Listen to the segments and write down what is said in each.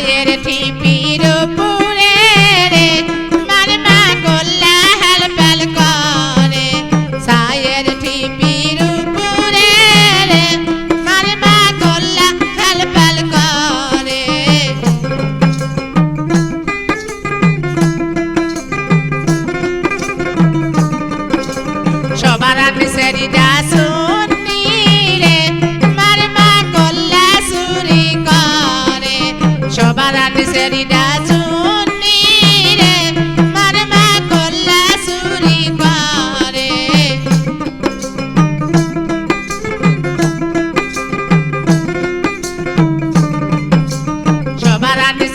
সায়ের ঠিপির উপরে রে মারমা গোল্লা হেলপেল করে। সায়ের ঠিপির উপরে রে মারমা গোল্লা হেলপেল করে। সবার আগে সেরিডা সেরিডা শুনি রে মারমা গোল্লা চুরি করে সবার আগে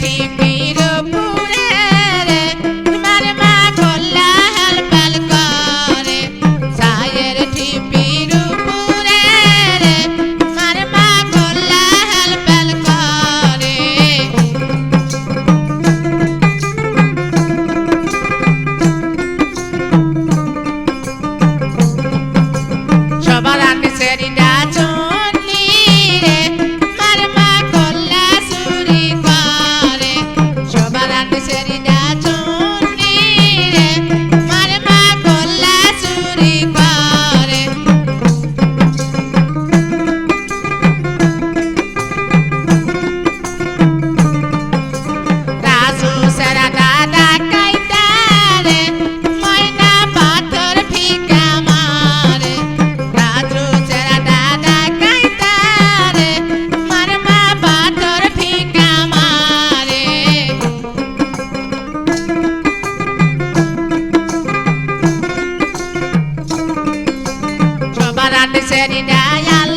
টিপি વેરી ડાયા